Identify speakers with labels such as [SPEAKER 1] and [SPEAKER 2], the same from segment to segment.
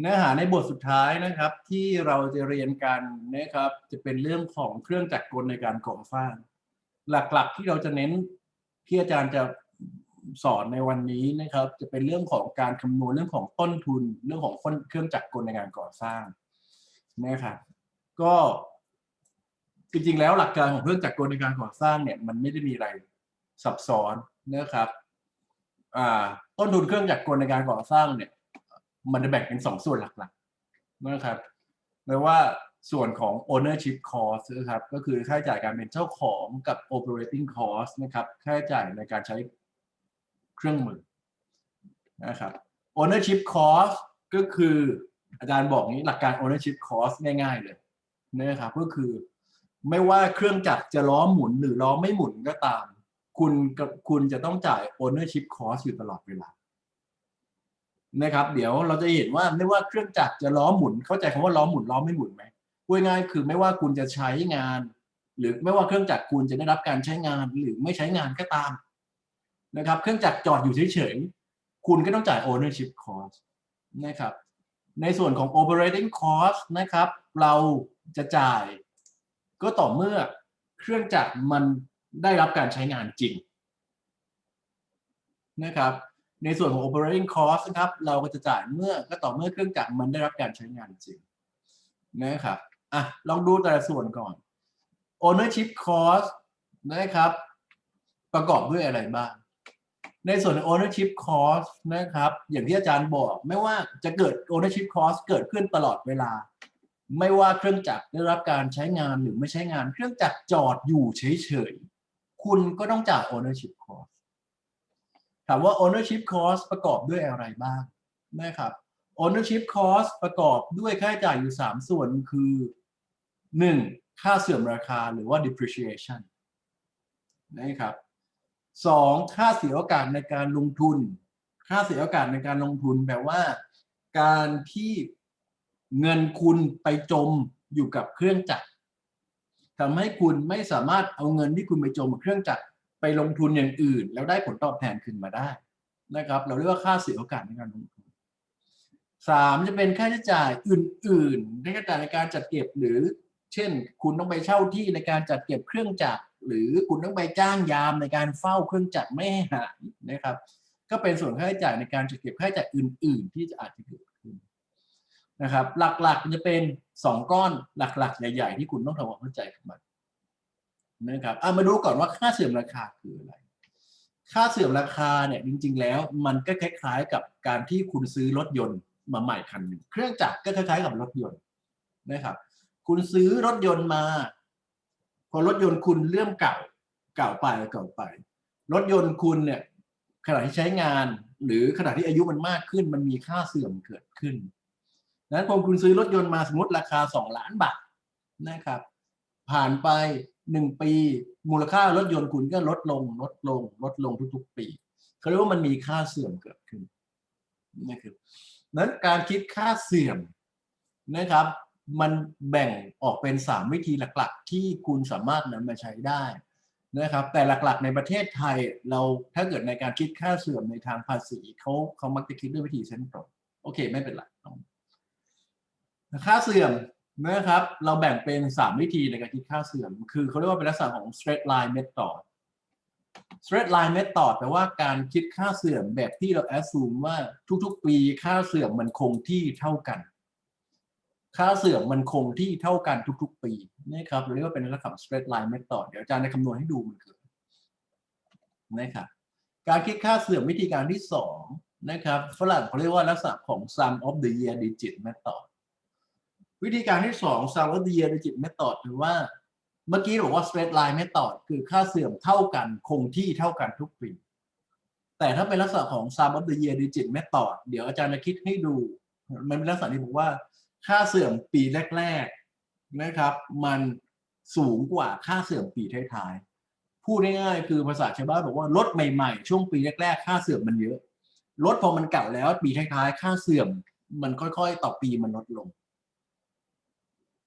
[SPEAKER 1] เนื้อหาในบทสุดท้ายนะครับ ที่เราจะเรียนกันนะครับ จะเป็นเรื่องของเครื่องจักรกลในการก่อสร้าง หลักๆที่เราจะเน้นที่อาจารย์จะสอนในวันนี้นะครับ จะเป็นเรื่องของการคำนวณเรื่องของต้นทุน เรื่องของเครื่องจักรกลในการก่อสร้างนะครับก็จริงๆแล้วหลักการของเครื่องจักรกลในการก่อสร้างเนี่ยมันไม่ได้มีอะไรซับซ้อนนะครับต้นทุนเครื่องจักรกลในการก่อสร้างเนี่ย มันจะแบ่งเป็นสองส่วนหลักๆนะครับไม่ว่าส่วนของ ownership cost นะครับก็คือค่าใช้จ่ายการเป็นเจ้าของกับ operating cost นะครับค่าใช้จ่ายในการใช้เครื่องมือนะครับ ownership cost ก็คืออาจารย์บอกนี้หลักการ ownership cost ง่ายๆเลยนะครับก็คือไม่ว่าเครื่องจักรจะล้อหมุนหรือล้อไม่หมุนก็ตาม คุณกับคุณจะต้องจ่าย ownership cost อยู่ตลอดเวลา นะครับ เดี๋ยวเราจะเห็นว่าไม่ว่าเครื่องจักรจะล้อหมุน เข้าใจคำว่าล้อหมุนล้อไม่หมุนไหมพูดง่ายๆคือไม่ว่าคุณจะใช้งาน หรือไม่ว่าเครื่องจักรคุณจะได้รับการใช้งานหรือไม่ใช้งานก็ตามนะครับ เครื่องจักรจอดอยู่เฉยๆคุณก็ต้องจ่าย ownership cost นะครับ ในส่วนของ operating cost นะครับ เราจะจ่ายก็ต่อเมื่อเครื่องจักรมันได้รับการใช้งานจริงนะครับ ในส่วนของ operating cost นะครับเราก็จะจ่ายเมื่อก็ต่อเมื่อเครื่องจักรมันได้รับการใช้งานจริงนะครับอะลองดูแต่ละส่วนก่อน ownership cost นะครับ ประกอบด้วยอะไรบ้าง ในส่วนของ ownership cost นะครับ อย่างที่อาจารย์บอก ไม่ว่าจะเกิด ownership cost เกิดขึ้นตลอดเวลา ไม่ว่าเครื่องจักรได้รับการใช้งานหรือไม่ใช้งาน เครื่องจักรจอดอยู่เฉยๆ คุณก็ต้องจ่าย ownership cost ถามว่า ownership cost ประกอบด้วยอะไรบ้างนะครับ ownership cost ประกอบด้วยค่าใช้จ่ายอยู่ 3 ส่วนคือ 1. ค่าเสื่อมราคาหรือว่า depreciation นะครับ 2. ค่าเสียโอกาสในการลงทุน ค่าเสียโอกาสในการลงทุนแปลว่า การที่เงินคุณไปจมอยู่กับเครื่องจักรทำให้คุณไม่สามารถเอาเงินที่คุณไปจมกับเครื่องจักร ไปลงทุนอย่างอื่น แล้วได้ผลตอบแทนขึ้นมาได้นะครับ เราเรียกว่าค่าเสียโอกาสในการลงทุนสามจะเป็นค่าใช้จ่ายอื่นๆค่าใช้จ่ายในการจัดเก็บหรือ เช่น คุณต้องไปเช่าที่ในการจัดเก็บเครื่องจักรหรือคุณต้องไปจ้างยามในการเฝ้าเครื่องจักรไม่ให้หายนะครับ ก็เป็นส่วนค่าใช้จ่ายในการจัดเก็บค่าใช้จ่ายอื่น ๆ ที่จะอาจจะเกิดขึ้นนะครับ หลักๆมันจะเป็นสองก้อนหลักๆ ใหญ่ ๆ ที่คุณต้องทำความเข้าใจกับมัน นะครับเอามาดูก่อนว่าค่าเสื่อมราคาคืออะไร ค่าเสื่อมราคาเนี่ยจริง ๆ แล้วมันก็คล้ายๆกับการที่คุณซื้อรถยนต์มาใหม่คันหนึ่งเครื่องจักรก็คล้ายๆกับรถยนต์นะครับ คุณซื้อรถยนต์มา พอรถยนต์คุณเริ่มเก่าเก่าไปเก่าไป รถยนต์คุณเนี่ยขณะที่ใช้งาน หรือขณะที่อายุมันมากขึ้น มันมีค่าเสื่อมเกิดขึ้นนั้นพอคุณซื้อรถยนต์มาสมมติราคาสองล้านบาทนะครับ ผ่านไป หนึ่งปี มูลค่ารถยนต์คุณก็ลดลงลดลง ลดลงทุกๆ ปีเขาเรียกว่ามันมีค่าเสื่อมเกิดขึ้นนะครับนั้นการคิดค่าเสื่อมนะครับ มันแบ่งออกเป็นสามวิธีหลักๆ ที่คุณสามารถนำมาใช้ได้นะครับ แต่หลักๆ ในประเทศไทยเราถ้าเกิดในการคิดค่าเสื่อมในทางภาษีเขาเขามักจะคิดด้วยวิธีเส้นตรงโอเค ไม่เป็นไรค่าเสื่อม นะครับ เราแบ่งเป็น 3 วิธีในการคิดค่าเสื่อม คือเขาเรียกว่าเป็นลักษณะของ straight line method straight line method แปลว่าการคิดค่าเสื่อมแบบที่เรา assume ว่าทุกๆ ปีค่าเสื่อมมันคงที่เท่ากัน ค่าเสื่อมมันคงที่เท่ากันทุกๆ ปีนะครับเราเรียกว่าเป็นลักษณะของ straight line method เดี๋ยวอาจารย์จะคำนวณให้ดูมันคือนะครับการคิดค่าเสื่อมวิธีการที่ 2 นะครับฝรั่งเขาเรียกว่าลักษณะของ sum of the year digit method วิธีการที่สอง sum of the year digit method หรือว่า เมื่อกี้บอกว่า straight line method คือค่าเสื่อมเท่ากันคงที่เท่ากันทุกปี แต่ถ้าเป็นลักษณะของ sum of the year digit method เดี๋ยวอาจารย์จะคิดให้ดู มันเป็นลักษณะที่บอกว่า ค่าเสื่อมปีแรกๆนะครับ มันสูงกว่าค่าเสื่อมปีท้ายๆ พูดง่ายๆ คือภาษาชาวบ้านบอกว่ารถใหม่ๆ ช่วงปีแรกๆ ค่าเสื่อมมันเยอะ รถพอมันเก่าแล้วปีท้ายๆ ค่าเสื่อมมันค่อยๆ ต่อปีมันลดลง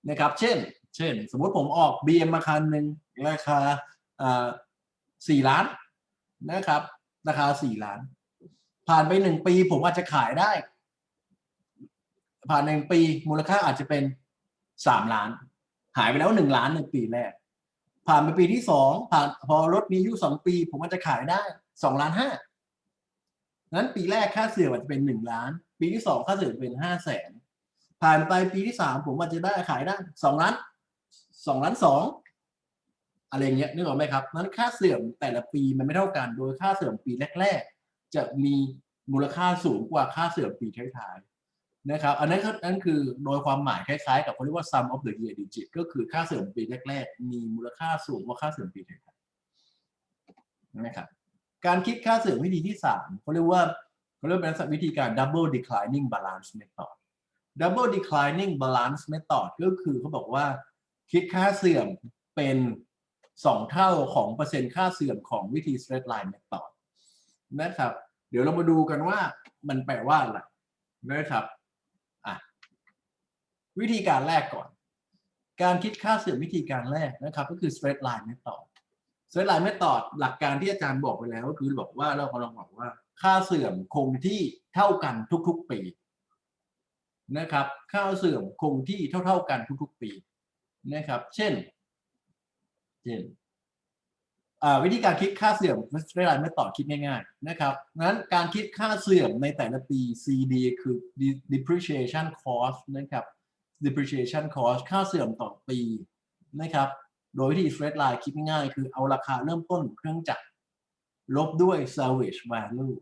[SPEAKER 1] นะครับ เช่น เช่น สมมติผมออก BM มาคันหนึ่งราคาสี่ล้านนะครับ ราคาสี่ล้าน ผ่านไปหนึ่งปี ผมอาจจะขายได้ ผ่านหนึ่งปี มูลค่าอาจจะเป็นสามล้าน หายไปแล้วหนึ่งล้านในปีแรก ผ่านไปปีที่สองผ่านพอรถมีอายุสองปี ผมอาจจะขายได้สองล้านห้านั้นปีแรกค่าเสื่อมอาจจะเป็นหนึ่งล้าน ปีที่สองค่าเสื่อมเป็นห้าแสน ผ่านไปปีที่สามผมอาจจะได้ขายได้สองล้านสองล้านสองอะไรเงี้ยนึกออกไหมครับนั้นค่าเสื่อมแต่ละปีมันไม่เท่ากัน โดยค่าเสื่อมปีแรก ๆ จะมีมูลค่าสูงกว่าค่าเสื่อมปีท้ายๆนะครับ อันนั้นนั่นคือโดยความหมายคล้ายๆ กับเขาเรียกว่า sum of the year digit ก็คือค่าเสื่อมปีแรก ๆ มีมูลค่าสูงกว่าค่าเสื่อมปีท้ายๆนะครับการคิดค่าเสื่อมวิธีที่สามเขาเรียกว่าเขาเรียกเป็นวิธีการ double declining balance method double declining balance method ก็คือเขาบอกว่าคิดค่าเสื่อมเป็นสองเท่าของเปอร์เซ็นต์ค่าเสื่อมของวิธี straight line method นะครับ เดี๋ยวเรามาดูกันว่ามันแปลว่าอะไรนะครับอะวิธีการแรกก่อน การคิดค่าเสื่อมวิธีการแรกนะครับ ก็คือ straight line method straight line method หลักการที่อาจารย์บอกไปแล้ว ก็คือบอกว่าเรากำลังบอกว่าค่าเสื่อมคงที่เท่ากันทุก ๆ ปี นะครับค่าเสื่อมคงที่เท่า ๆกันทุกๆ ปีนะครับ เช่น เช่นวิธีการคิดค่าเสื่อมไม่ไรไม่ต่อคิดง่ายๆนะครับงั้นการคิดค่าเสื่อมในแต่ละปี CD คือ depreciation cost นะครับ depreciation cost ค่าเสื่อมต่อปีนะครับ โดยวิธี straight line คิดง่ายคือเอาราคาเริ่มต้นเครื่องจักรลบด้วย salvage value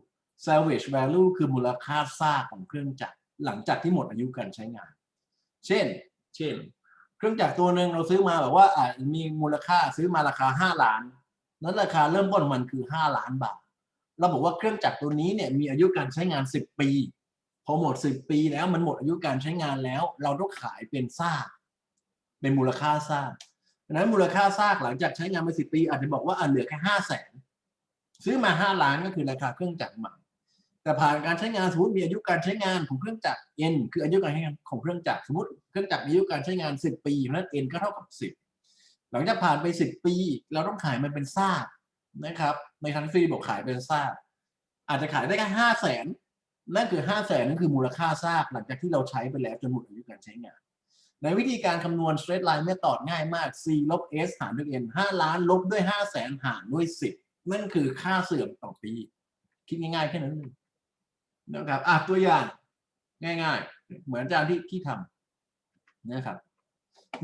[SPEAKER 1] salvage value คือมูลค่าซากของเครื่องจักร หลังจากที่หมดอายุการใช้งาน เช่น เช่น เครื่องจักรตัวหนึ่งเราซื้อมาแบบว่าอาจมีมูลค่าซื้อมาราคาห้าล้าน นั้นราคาเริ่มต้นมันคือห้าล้านบาท เราบอกว่าเครื่องจักรตัวนี้เนี่ยมีอายุการใช้งานสิบปี พอหมดสิบปีแล้วมันหมดอายุการใช้งานแล้ว เราต้องขายเป็นซากเป็นมูลค่าซากดังนั้นมูลค่าซากหลังจากใช้งานมาสิปี อาจจะบอกว่าอ่าเหลือแค่ห้าแสนซื้อมาห้าล้านก็คือราคาเครื่องจักรใหม่ แต่ผ่านการใช้งานสมมติมีอายุการใช้งานของเครื่องจักร n คืออายุการใช้งานของเครื่องจักรสมมติเครื่องจักรมีอายุการใช้งาน 10 ปีนั้น n ก็เท่ากับ 10 หลังจากผ่านไป 10 ปี เราต้องขายมันเป็นซากนะครับ ในทันฟรีบอกขายเป็นซากอาจจะขายได้แค่ห้าแสนนั่นคือห้าแสนนั่นคือมูลค่าซากหลังจากที่เราใช้ไปแล้วจนหมดอายุการใช้งาน ในวิธีการคำนวณ straight line ไม่ตอดง่ายมาก c ลบ s หารด้วย n 5 ล้านลบด้วย5แสนหารด้วย 10 นั่นคือค่าเสื่อมต่อปี คิดง่ายๆแค่นั้นเอง นะครับอะตัวอย่างง่าย ๆ เหมือนอาจารย์ที่ที่ทำนะครับ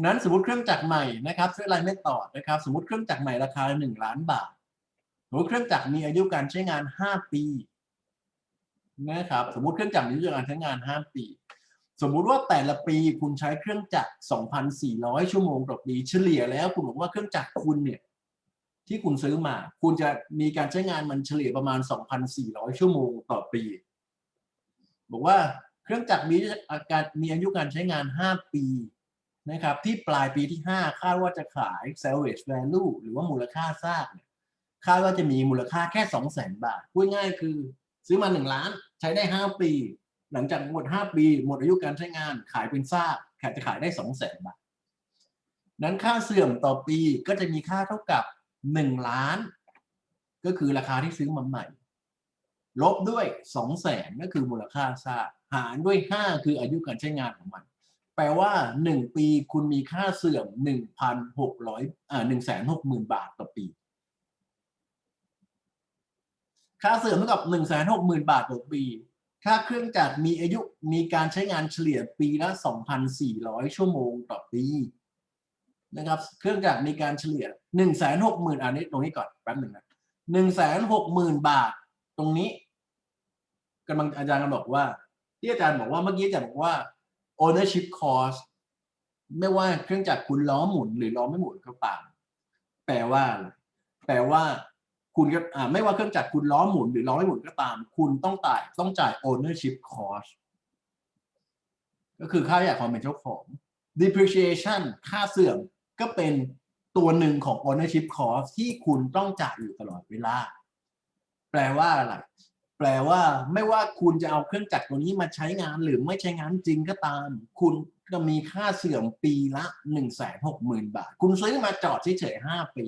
[SPEAKER 1] นั้นสมมติเครื่องจักรใหม่นะครับซื้ออะไรไม่ต่อนะครับ สมมติเครื่องจักรใหม่ราคาหนึ่งล้านบาทสมมติเครื่องจักรมีอายุการใช้งานห้าปีนะครับ สมมติเครื่องจักรมีอายุการใช้งานห้าปี สมมุติว่าแต่ละปีคุณใช้เครื่องจักร2,400 ชั่วโมงต่อปีเฉลี่ยแล้วคุณบอกว่าเครื่องจักรคุณเนี่ยที่คุณซื้อมา คุณจะมีการใช้งานมันเฉลี่ยประมาณ 2,400 ชั่วโมงต่อปี บอกว่าเครื่องจักรมีอาการมีอายุการใช้งาน 5 ปีนะครับที่ปลายปีที่ 5 คาดว่าจะขาย salvage value หรือว่ามูลค่าซากเนี่ยคาดว่าจะมีมูลค่าแค่ 2 0 0 0 0 0บาทพูดง่ายคือซื้อมา 1 ล้านใช้ได้ 5 ปี หลังจากหมด 5 ปี หมดอายุการใช้งานขายเป็นซากขายจะขายได้ 2 0 0 0 0 0บาท นั้นค่าเสื่อมต่อปีก็จะมีค่าเท่ากับ 1 ล้าน ก็คือราคาที่ซื้อมาใหม่ ลบด้วยสองแสนก็คือมูลค่าซากหารด้วยห้าคืออายุการใช้งานของมัน แปลว่าหนึ่งปีคุณมีค่าเสื่อมหนึ่งพันหกร้อยอ่าหนึ่งแสนหกหมื่นบาทต่อปี ค่าเสื่อมเท่ากับหนึ่งแสนหกหมื่นบาทต่อปีค่าเครื่องจักรมีอายุมีการใช้งานเฉลี่ยปีละสองพันสี่ร้อยชั่วโมงต่อปีนะครับ เครื่องจักรมีการเฉลี่ยหนึ่งแสนหกหมื่นอันนี้ตรงนี้ก่อนแป๊บหนึ่งนะหนึ่งแสนหกหมื่นบาทตรงนี้ กำลังอาจารย์กำลังบอกว่า ที่อาจารย์บอกว่าเมื่อกี้อาจารย์บอกว่า ownership cost ไม่ว่าเครื่องจักรคุณล้อหมุนหรือล้อไม่หมุนก็ตามแปลว่า แปลว่า คุณก็อ่าไม่ว่าเครื่องจักรคุณล้อหมุนหรือล้อไม่หมุนก็ตาม คุณต้องจ่ายต้องจ่าย ownership cost ก็คือค่าใหญ่ความเป็นเจ้าของ depreciation ค่าเสื่อมก็เป็นตัวหนึ่งของ ownership cost ที่คุณต้องจ่ายอยู่ตลอดเวลา แปลว่าอะไร แปลว่าไม่ว่าคุณจะเอาเครื่องจักรตัวนี้มาใช้งานหรือไม่ใช้งานจริงก็ตาม คุณจะมีค่าเสื่อมปีละหนึ่งแสนหกหมื่นบาท คุณซื้อมาจอดเฉยๆห้าปี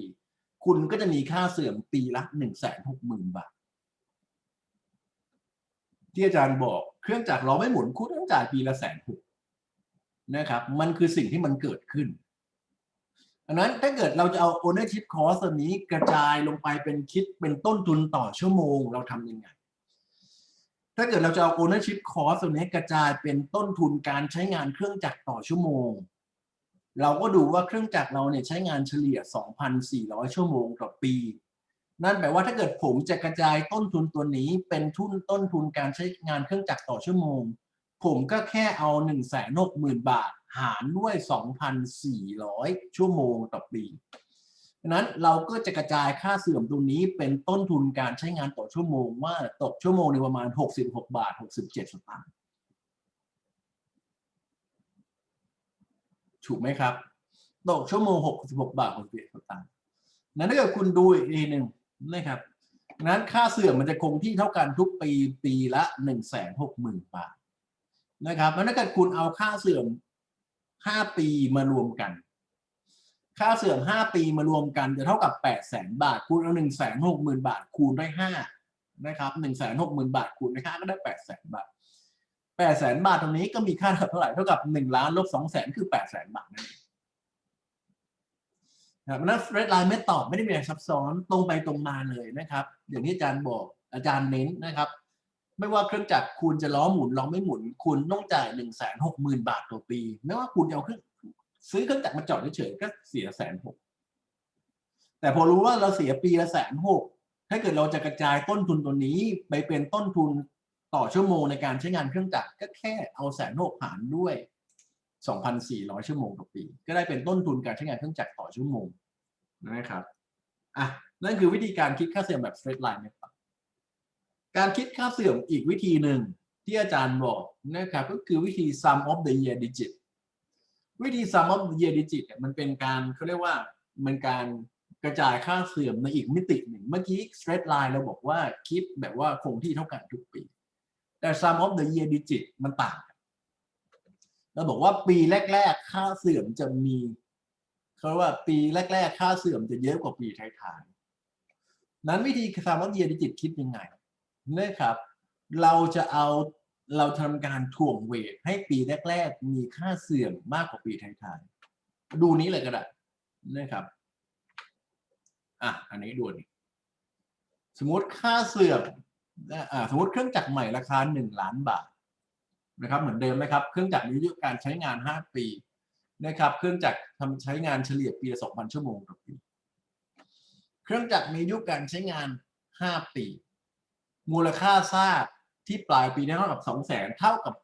[SPEAKER 1] คุณก็จะมีค่าเสื่อมปีละหนึ่งแสนหกหมื่นบาท ที่อาจารย์บอกเครื่องจักรล้อไม่หมุนคุณต้องจ่ายปีละแสนหกนะครับ มันคือสิ่งที่มันเกิดขึ้นอันนั้นถ้าเกิดเราจะเอา ownership cost นี้กระจายลงไปเป็นคิดเป็นต้นทุนต่อชั่วโมงเราทำยังไง ถ้าเกิดเราจะเอา ownership cost ตัวนี้กระจายเป็นต้นทุนการใช้งานเครื่องจักรต่อชั่วโมง เราก็ดูว่าเครื่องจักรเราเนี่ยใช้งานเฉลี่ย 2,400 ชั่วโมงต่อปี นั่นแปลว่าถ้าเกิดผมจะกระจายต้นทุนตัวนี้เป็นทุนต้นทุนการใช้งานเครื่องจักรต่อชั่วโมง ผมก็แค่เอา 1 6 0 0 0 0 บาท หารด้วย 2,400 ชั่วโมงต่อปี ดังนั้นเราก็จะกระจายค่าเสื่อมตรงนี้เป็นต้นทุนการใช้งานต่อชั่วโมงว่าตกชั่วโมงในประมาณ 66 บาท 67 สตางค์ถูกไหมครับ ตกชั่วโมง 66 บาท 67 สตางค์นั้นถ้าเกิดคุณดูอีกทีหนึ่งนะครับนั้นค่าเสื่อมมันจะคงที่เท่ากันทุกปีปีละ160,000บาทนะครับแล้วถ้าเกิดคุณเอาค่าเสื่อม 5 ปีมารวมกัน ค่าเสื่อม 5 ปีมารวมกันจะเท่ากับ 800,000บาทคูณเอา160,000 บาทคูณด้วย5นะครับ160,000 บาทคูณด้วย5ก็ได้ 800,000บาท800,000บาทตรงนี้ก็มีค่าเท่าไหร่เท่ากับ 1 ล้านลบ200,000คือ 800,000บาทนั่นเองนะครับนั้น red line ไม่ตอบไม่ได้มีอะไรซับซ้อนตรงไปตรงมาเลยนะครับ อย่างที่อาจารย์บอกอาจารย์เน้นนะครับ ไม่ว่าเครื่องจักรคุณจะล้อหมุนล้อไม่หมุน คุณต้องจ่ายหนึ่งแสนหกหมื่นบาทต่อปี ไม่ว่าคุณจะเอาเครื่อง ซื้อเครื่องจักรมาจอดเฉยๆก็เสียแสนหกแต่พอรู้ว่าเราเสียปีละแสนหกถ้าเกิดเราจะกระจายต้นทุนตัวนี้ ไปเป็นต้นทุนต่อชั่วโมงในการใช้งานเครื่องจักรก็แค่เอาแสนหกหารด้วย 2,400 ชั่วโมงต่อปี ก็ได้เป็นต้นทุนการใช้งานเครื่องจักรต่อชั่วโมงนะครับอะนั่นคือวิธีการคิดค่าเสื่อมแบบ straight line method การคิดค่าเสื่อมอีกวิธีหนึ่งที่อาจารย์บอกนะครับก็คือวิธี sum of the year digit วิธี sum of the year digit เนี่ยมันเป็นการเขาเรียกว่ามันการกระจายค่าเสื่อมในอีกมิติหนึ่ง เมื่อกี้ straight line เราบอกว่าคิดแบบว่าคงที่เท่ากันทุกปี แต่ sum of the year digit มันต่างกันเราบอกว่าปีแรก ๆ ค่าเสื่อมจะมีเขาว่าปีแรก ๆ ค่าเสื่อมจะเยอะกว่าปีท้ายๆนั้นวิธี sum of the year digit คิดยังไงนะครับ เราจะเอา เราทำการถ่วงเวทให้ปีแรก ๆ มีค่าเสื่อมมากกว่าปีท้ายๆ ดูนี้เลยก็ได้นะครับ อะ อันนี้ดูนี่สมมติค่าเสื่อมอ่าสมมติเครื่องจักรใหม่ราคาหนึ่งล้านบาทนะครับ เหมือนเดิมนะครับ เครื่องจักรมีอายุการใช้งานห้าปีนะครับ เครื่องจักรทำใช้งานเฉลี่ยปีละสองพันชั่วโมงต่อปี เครื่องจักรมีอายุการใช้งานห้าปี มูลค่าซาก ที่ปลายปีนี้เท่ากับ2 0 0แสนเท่ากับ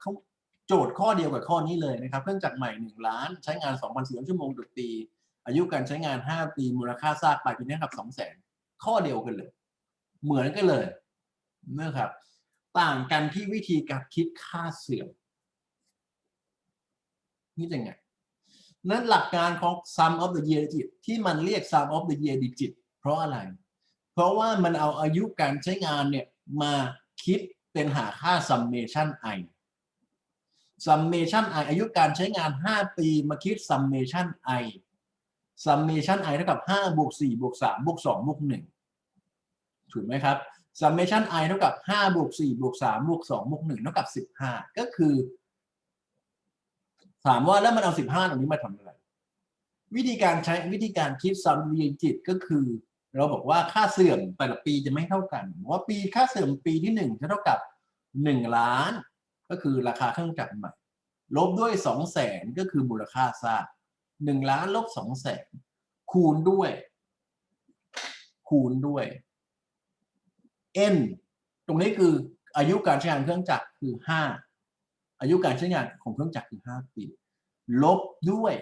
[SPEAKER 1] โจทย์ข้อเดียวกับข้อนี้เลยนะครับ เครื่องจักรใหม่ 1 ล้าน ใช้งาน 2,400 ชั่วโมงต่อปี อายุการใช้งาน 5 ปี มูลค่าซากปลายปีนี้กับ2 0 0แสนข้อเดียวกันเลย เหมือนกันเลยนะครับ ต่างกันที่วิธีการคิดค่าเสื่อมนี่จะไงนั้นหลักการของ sum of the year digit ที่มันเรียก sum of the year digit เพราะอะไร เพราะว่ามันเอาอายุการใช้งานเนี่ยมาคิด เป็นหาค่า summation i summation i อายุการใช้งาน 5 ปีมาคิด summation i summation i เท่ากับ5บวก4บวก3บวก2บวก1ถูกไหมครับ summation i เท่ากับ5บวก4บวก3บวก2บวก1เท่ากับ 15 ก็คือ ถามว่าแล้วมันเอา 15 ตรงนี้มาทำอะไร วิธีการใช้วิธีการคิด sum digit ก็คือ เราบอกว่าค่าเสื่อมแต่ละปีจะไม่เท่ากัน ว่าปีค่าเสื่อมปีที่หนึ่งจะเท่ากับหนึ่งล้าน ก็คือราคาเครื่องจักรใหม่ ลบด้วยสองแสนก็คือมูลค่าซากหนึ่งล้านลบสองแสนคูณด้วย คูณด้วย n ตรงนี้คืออายุการใช้งานเครื่องจักรคือห้าอายุการใช้งานของเครื่องจักรคือห้าปี ลบด้วย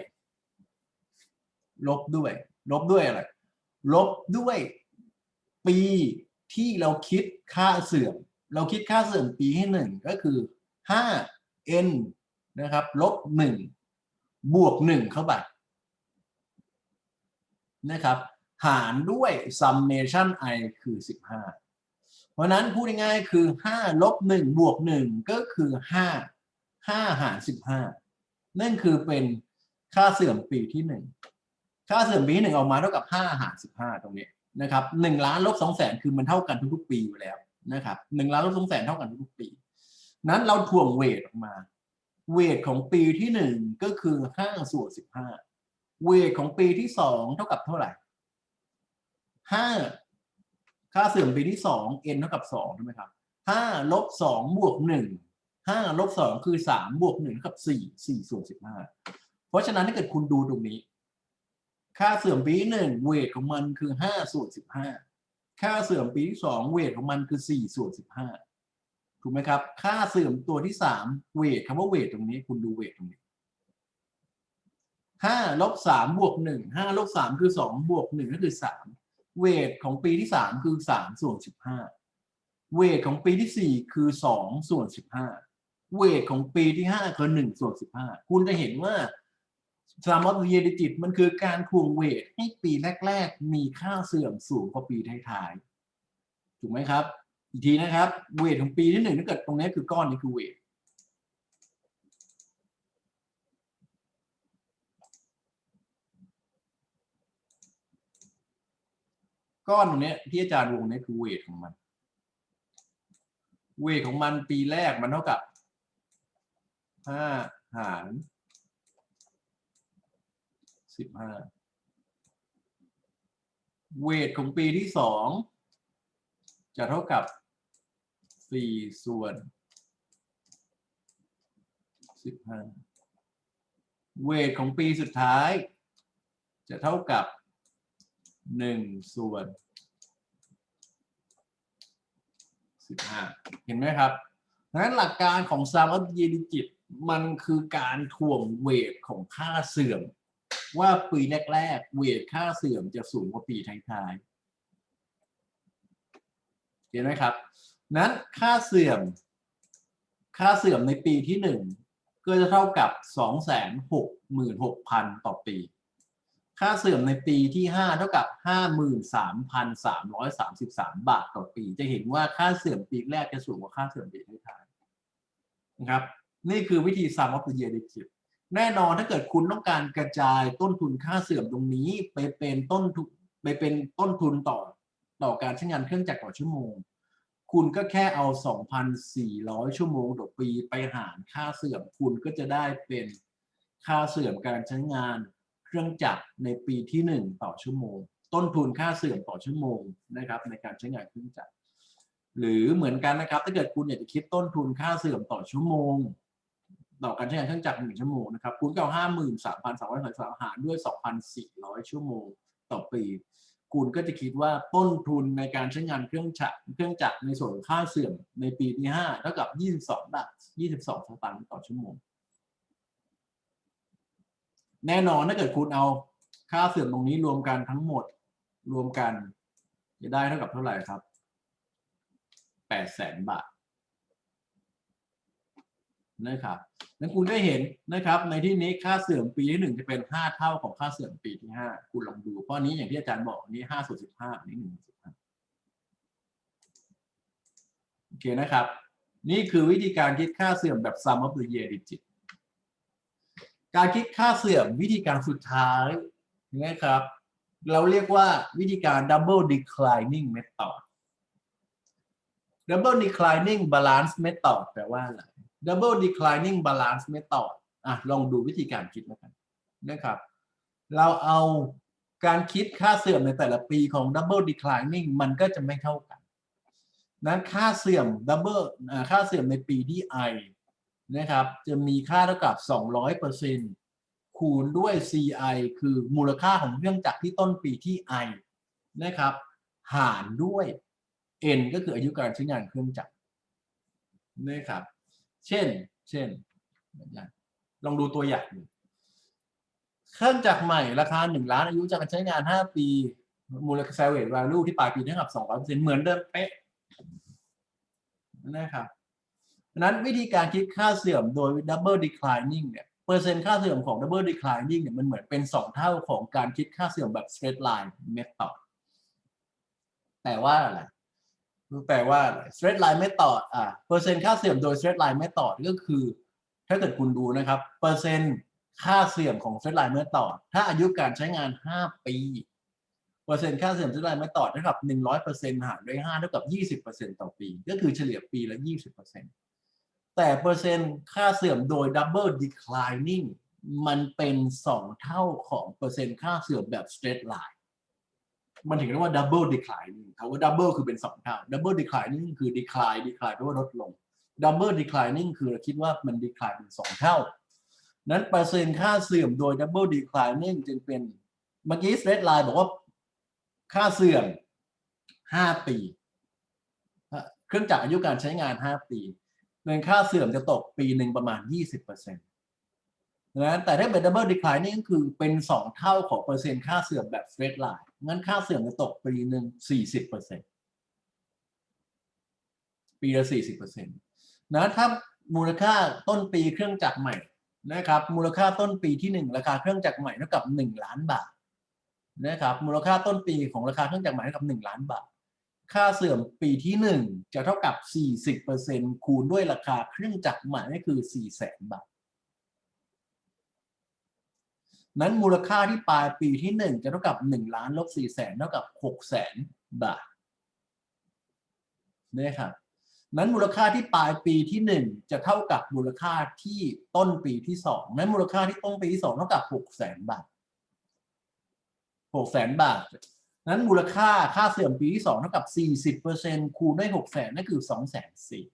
[SPEAKER 1] ลบด้วย ลบด้วยอะไร ลบด้วยปีที่เราคิดค่าเสื่อม เราคิดค่าเสื่อมปีที่หนึ่งก็คือ 5 n นะครับลบหนึ่งบวกหนึ่งเข้าไปนะครับ หารด้วย summation i คือ 15 เพราะนั้นพูดง่ายๆคือ 5 ลบ 1 บวก 1 ก็คือ 5 5 หาร 15 นั่นคือเป็นค่าเสื่อมปีที่ 1 ค่าเสื่อมปีที่หนึ่งออกมาเท่ากับห้าหารสิบห้าตรงนี้นะครับหนึ่งล้านลบสองแสนคือมันเท่ากันทุกๆปีอยู่แล้วนะครับหนึ่งล้านลบสองแสนเท่ากันทุกๆปี นั้นเราถ่วงเวทออกมา เวทของปีที่หนึ่งก็คือห้าส่วนสิบห้าเวทของปีที่สองเท่ากับเท่าไหร่ห้าค่าเสื่อมปีที่สอง n เท่ากับสองใช่ไหมครับห้าลบสองบวกหนึ่งห้าลบสองคือสามบวกหนึ่งเท่ากับสี่สี่ส่วนสิบห้าเพราะฉะนั้นถ้าเกิดคุณดูตรงนี้ ค่าเสื่อมปีหนึ่งเวทของมันคือห้าส่วนสิบห้าค่าเสื่อมปีที่สองเวทของมันคือสี่ส่วนสิบห้าถูกไหมครับ ค่าเสื่อมตัวที่สามเวทคำว่าเวทตรงนี้ คุณดูเวทตรงนี้ห้าลบสามบวกหนึ่งห้าลบสามคือสองบวกหนึ่งก็คือสามเวทของปีที่สามคือสามส่วนสิบห้าเวทของปีที่สี่คือสองส่วนสิบห้าเวทของปีที่ห้าคือหนึ่งส่วนสิบห้าคุณจะเห็นว่า สามออฟเยดิจิตมันคือการทวงเวทให้ปีแรก ๆ มีค่าเสื่อมสูงกว่าปีท้ายๆถูกไหมครับ อีกทีนะครับ เวทของปีที่หนึ่งถ้าเกิดตรงนี้คือก้อนนี้คือเวทก้อนตรงนี้ที่อาจารย์วงนี้คือเวทของมัน เวทของมันปีแรกมันเท่ากับห้าหาร สิบห้าเวทของปีที่สองจะเท่ากับสี่ส่วนสิบห้าเวทของปีสุดท้าย จะเท่ากับหนึ่งส่วนสิบห้าเห็นไหมครับงนั้นหลักการของ sum of the digit มันคือการถ่วงเวทของค่าเสื่อม ว่าปีแรกๆ เวทค่าเสื่อมจะสูงกว่าปีท้ายๆ เห็นไหมครับ นั้นค่าเสื่อม ค่าเสื่อมในปีที่หนึ่งก็จะเท่ากับสองแสนหกหมื่นหกพันต่อปี ค่าเสื่อมในปีที่ห้าเท่ากับห้าหมื่นสามพันสามร้อยสามสิบสามบาทต่อปี จะเห็นว่าค่าเสื่อมปีแรกจะสูงกว่าค่าเสื่อมปีท้ายๆนะครับ นี่คือวิธี sum of the year digit แน่นอนถ้าเกิดคุณต้องการกระจายต้นทุนค่าเสื่อมตรงนี้ ไปเป็นต้นทุนไปเป็นต้นทุนต่อต่อการใช้งานเครื่องจักรต่อชั่วโมง คุณก็แค่เอา 2,400 ชั่วโมงต่อปีไปหารค่าเสื่อม คุณก็จะได้เป็นค่าเสื่อมการใช้งานเครื่องจักรในปีที่ 1 ต่อชั่วโมง ต้นทุนค่าเสื่อมต่อชั่วโมงนะครับ ในการใช้งานเครื่องจักรหรือเหมือนกันนะครับ ถ้าเกิดคุณอยากจะคิดต้นทุนค่าเสื่อมต่อชั่วโมง ต่อการใช้งานเครื่องจักรหนึ่งชั่วโมงนะครับคุณก็เอาห้าหมื่นสามพันสามร้อยสามหารด้วยสองพันสี่ร้อยชั่วโมงต่อปี คุณก็จะคิดว่าต้นทุนในการใช้งานเครื่องจักรเครื่องจักรในส่วนค่าเสื่อมในปีที่ห้าเท่ากับยี่สิบสองบาทยี่สิบสองสตางค์ต่อชั่วโมง แน่นอนถ้าเกิดคุณเอาค่าเสื่อมตรงนี้รวมกันทั้งหมดรวมกัน จะได้เท่ากับเท่าไหร่ครับแปดแสนบาท นะครับนั้นคุณได้เห็นนะครับ ในที่นี้ค่าเสื่อมปีที่หนึ่งจะเป็นห้าเท่าของค่าเสื่อมปีที่ห้าคุณลองดูเพราะนี้อย่างที่อาจารย์บอกอันนี้ห้าส่วนสิบห้าอันนี้หนึ่งส่วนสิบห้าโอเคนะครับ นี่คือวิธีการคิดค่าเสื่อมแบบ sum of the year digit การคิดค่าเสื่อมวิธีการสุดท้ายนะครับ เราเรียกว่าวิธีการ double declining method double declining balance method แปลว่าอะไร double declining balance method อะลองดูวิธีการคิดแล้วกันนะครับ เราเอาการคิดค่าเสื่อมในแต่ละปีของ double declining มันก็จะไม่เท่ากัน นั้นค่าเสื่อม double ค่าเสื่อมในปีที่ i นะครับ จะมีค่าเท่ากับ 200%คูณด้วย ci คือมูลค่าของเครื่องจักรที่ต้นปีที่ i นะครับ หารด้วย n ก็คืออายุการใช้งานเครื่องจักรนะครับ เช่น เช่น ลองดูตัวอย่างเครื่องจักรใหม่ราคาหนึ่งล้านอายุจากการใช้งานห้าปี มูลค่า salvage value ที่ปลายปีเท่ากับสองเปอร์เซ็นต์เหมือนเดิมเป๊ะนะครับดังนั้นวิธีการคิดค่าเสื่อมโดย double declining เนี่ยเปอร์เซ็นต์ค่าเสื่อมของ double declining เนี่ยมันเหมือนเป็นสองเท่าของการคิดค่าเสื่อมแบบ straight line method แต่ว่าอะไร แปลว่าอะไร straight line method อะเปอร์เซ็นต์ค่าเสื่อมโดย straight line method ก็คือ ถ้าเกิดคุณดูนะครับ เปอร์เซ็นต์ค่าเสื่อมของ straight line method ถ้าอายุการใช้งาน 5 ปี เปอร์เซ็นต์ค่าเสื่อม straight line method เท่ากับ 100%หารด้วย5เท่ากับ 20%ต่อปี ก็คือเฉลี่ยปีละ 20%แต่เปอร์เซ็นต์ค่าเสื่อมโดย double declining มันเป็นสองเท่าของเปอร์เซ็นต์ค่าเสื่อมแบบ straight line มันถึงเรียกว่า double declining คำว่า double คือเป็นสองเท่า double declining คือ decline decline แปลว่าลดลง double declining คือเราคิดว่ามัน decline เป็นสองเท่า นั้นเปอร์เซ็นต์ค่าเสื่อมโดย double declining จึงเป็นเมื่อกี้ straight line บอกว่าค่าเสื่อม 5 ปี เครื่องจักรอายุการใช้งาน 5 ปีเงินค่าเสื่อมจะตกปีหนึ่งประมาณ 20% นะแต่ถ้าเป็น double declining ก็คือเป็น 2 เท่าของเปอร์เซ็นต์ค่าเสื่อมแบบ straight line งั้นค่าเสื่อมจะตกปีหนึ่ง40%ปีละ40%นะถ้ามูลค่าต้นปีเครื่องจักรใหม่นะครับ มูลค่าต้นปีที่ 1 ราคาเครื่องจักรใหม่เท่ากับ 1 ล้านบาทนะครับมูลค่าต้นปีของราคาเครื่องจักรใหม่เท่ากับ 1 ล้านบาท ค่าเสื่อมปีที่ 1 จะเท่ากับ 40%คูณด้วยราคาเครื่องจักรใหม่ก็คือ4แสนบาท นั้นมูลค่าที่ปลายปีที่ 1 จะเท่ากับ 1 ล้านลบ4แสนเท่ากับ6แสนบาทนี่ครับนั้นมูลค่าที่ปลายปีที่ 1 จะเท่ากับมูลค่าที่ต้นปีที่ 2 นั้นมูลค่าที่ต้นปีที่ 2 เท่ากับ6แสนบาท6แสนบาท นั้นมูลค่าค่าเสื่อมปีที่ 2 เท่ากับ 40%คูณด้วย6แสนนั่นคือ2แสนสี่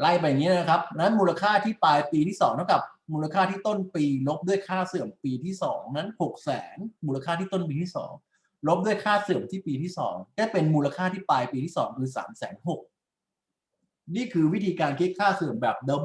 [SPEAKER 1] ไล่ไปอย่างนี้นะครับนั้นมูลค่าที่ปลายปีที่ 2 เท่ากับมูลค่าที่ต้นปี ลบด้วยค่าเสื่อมปีที่ 2 นั้น6แสนมูลค่าที่ต้นปีที่ 2 ลบด้วยค่าเสื่อมที่ปีที่ 2 ได้เป็นมูลค่าที่ปลายปีที่ 2 คือ3 6 0 0 0นี่คือวิธีการคิดค่าเสื่อมแบบ double